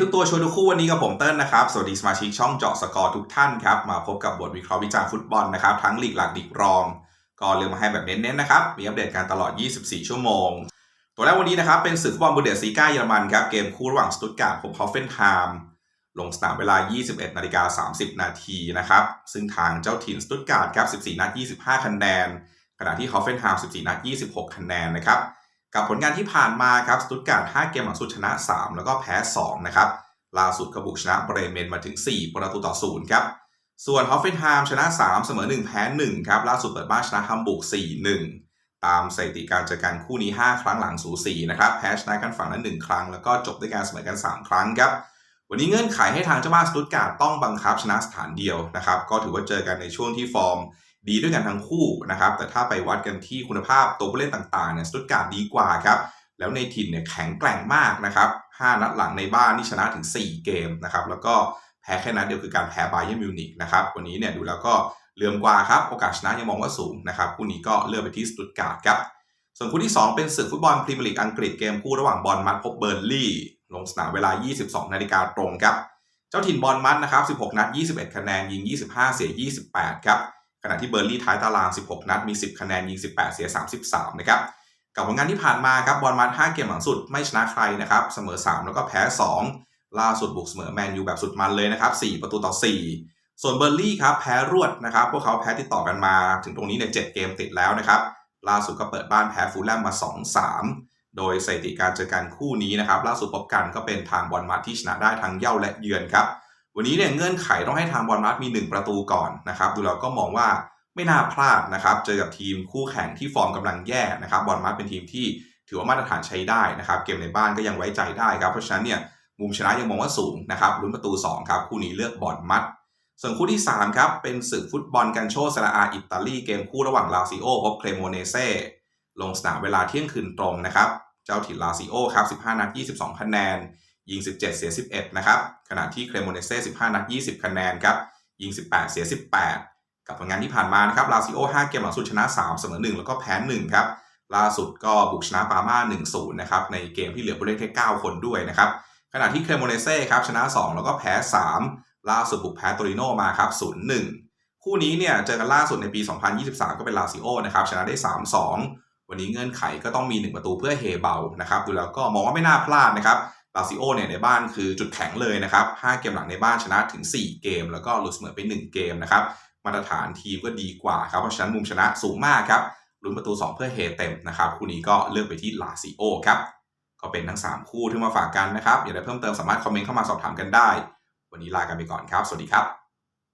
ทุกตัวโชวนทุกคู่วันนี้กับผมเติ้ลนะครับ สวัสดีสมาชิกช่องเจาะสกอร์ทุกท่านครับ มาพบกับบทวิเคราะห์วิจารณ์ฟุตบอลนะครับ ทั้งลีกหลักลีกรอง ก็เลือกมาให้แบบเน้นๆนะครับ มีอัปเดตการตลอด 24 ชั่วโมง ตัวแรกวันนี้นะครับ เป็นศึกฟุตบอลบูเดสซีกาเยอรมันครับ เกมคู่ระหว่างสตุตการ์ดพบฮอฟเฟนไฮม์ลงสนามเวลา 21นาฬิกา30 นาทีนะครับ ซึ่งทางเจ้าถิ่นสตุตการ์ดครับ 14 นัด 25 คะแนน ขณะที่ฮอฟเฟนไฮม์14 นัด 26 คะแนนนะครับ กับผลงานที่ผ่านมาครับสตุตการ์ด5เกมหลังสุดชนะ 3 แล้วก็แพ้ 2 นะครับล่าสุดก็บุกชนะเบรเมนมาถึง 4 ประตูต่อ0ครับส่วนฮอฟเฟนไฮม์ชนะ 3 เสมอ 1 แพ้ 1 ครับ ล่าสุดเปิดบ้านชนะฮัมบุก4-1 ตามสถิติการเจอกันคู่นี้ 5 ครั้งหลังสูสีนะครับแพ้ชนะกันฝั่งละ1ครั้ง แล้วก็จบด้วยการเสมอกัน 3 ครั้งครับวันนี้เงื่อนไขให้ทางเจ้าบ้านสตุตการ์ดต้องบังคับชนะสถานเดียวนะครับก็ถือว่าเจอกันในช่วงที่ฟอร์ม ดีด้วยกันทั้งคู่นะครับ แต่ถ้าไปวัดกันที่คุณภาพตัวผู้เล่นต่างๆเนี่ยสตุตการ์ดดีกว่าครับ แล้วในถิ่นเนี่ยแข็งแกร่งมากนะครับ 5 นัดหลังในบ้านนี่ชนะถึง 4 เกมนะครับ แล้วก็แพ้แค่นัดเดียวคือการแพ้ไบเยิร์มิวนิกนะครับ วันนี้เนี่ยดูแล้วก็เลื่อมกว่าครับ โอกาสชนะยังมองว่าสูงนะครับ คู่นี้ก็เลือกไปที่สตุตการ์ดครับ ส่วนคู่ที่ 2 เป็นศึกฟุตบอลพรีเมียร์ลีกอังกฤษเกมคู่ระหว่างบอลมัดพบเบอร์ลี่ลงสนามเวลา 22 นาฬิกาตรงครับ เจ้าถิ่นบอลมัดนะครับ 16 นัด 21 คะแนน ยิง 25 เสีย 28 ครับ ขณะที่เบอร์ลี่ท้ายตาราง 16 นัด มี 10 คะแนน ยิง 18 เสีย 33 นะครับ กับผลงานที่ผ่านมาครับบอลมัด5เกมหลังสุดไม่ชนะใครนะครับ เสมอ 3 แล้วก็แพ้ 2 ล่าสุดบุกเสมอแมนยูแบบสุดมันเลยนะครับ 4 ประตูต่อ 4 ส่วนเบอร์ลี่ครับแพ้รวดนะครับ พวกเขาแพ้ติดต่อกันมาถึงตรงนี้เนี่ย7เกมติดแล้วนะครับ ล่าสุดก็เปิดบ้านแพ้ฟูลแลมมา 2-3 โดยสถิติการเจอกันคู่นี้นะครับ ล่าสุดพบกันก็เป็นทางบอลมัดที่ชนะได้ทั้งเย่าและเยือนครับ วันนี้เนี่ยเงื่อนไขต้องให้ทางบอลมัดมี 1 ประตูก่อนนะครับ ดูแล้วก็มองว่าไม่น่าพลาดนะครับ เจอกับทีมคู่แข่งที่ฟอร์มกำลังแย่นะครับ บอลมัดเป็นทีมที่ถือว่ามาตรฐานใช้ได้นะครับ เกมในบ้านก็ยังไว้ใจได้ครับ เพราะฉะนั้นเนี่ยมุมชนะยังมองว่าสูงนะครับลุ้นประตู 2 ครับ คู่นี้เลือกบอลมัด ส่วนคู่ที่ 3 ครับ เป็นศึกฟุตบอลกันโชซาราอาอิตาลีเกมคู่ระหว่างลาซิโอพบเครโมเนเซ่ลงสนามเวลาเที่ยงคืนตรงนะครับ เจ้าถิ่นลาซิโอครับ 15 นัด 22 คะแนน ยิง 17 เสีย 11 นะครับ ขณะที่เครโมเนเซ่15 นัด 20 คะแนนครับ ยิง 18 เสีย 18 กับผลงานที่ผ่านมานะครับ ลาซิโอ 5 เกมหลังสุดชนะ 3 เสมอ 1 แล้วก็แพ้ 1 ครับ ล่าสุดก็บุกชนะปาม่า 1-0 นะครับ ในเกมที่เหลือผู้เล่นแค่ 9 คนด้วยนะครับ ขณะที่เครโมเนเซ่ครับชนะ 2 แล้วก็แพ้ 3 ล่าสุดบุกแพ้โตริโนมาครับ 0-1 คู่นี้เนี่ยเจอกันล่าสุดในปี 2023 ก็เป็นลาซิโอนะครับชนะได้ 3-2 วันนี้เงื่อนไขก็ต้องมี 1 ประตูเพื่อเฮเบานะครับ ดูแล้วก็มองว่าไม่น่าพลาดนะครับ ลาซิโอเนี่ยในบ้านคือจุดแข็งเลยนะครับ5เกมหลังในบ้านชนะถึง 4 เกม แล้วก็หลุดเสมอไป 1 เกมนะครับมาตรฐานทีมก็ดีกว่าครับเพราะฉะนั้นมุมชนะสูงมากครับลุ้นประตู 2 เพื่อเฮเต็มนะครับคู่นี้ก็เลือกไปที่ลาซิโอครับก็เป็นทั้ง 3 คู่ที่มาฝากกันนะครับอยากได้เพิ่มเติมสามารถคอมเมนต์เข้ามาสอบถามกันได้ วันนี้ลากันไปก่อนครับ สวัสดีครับ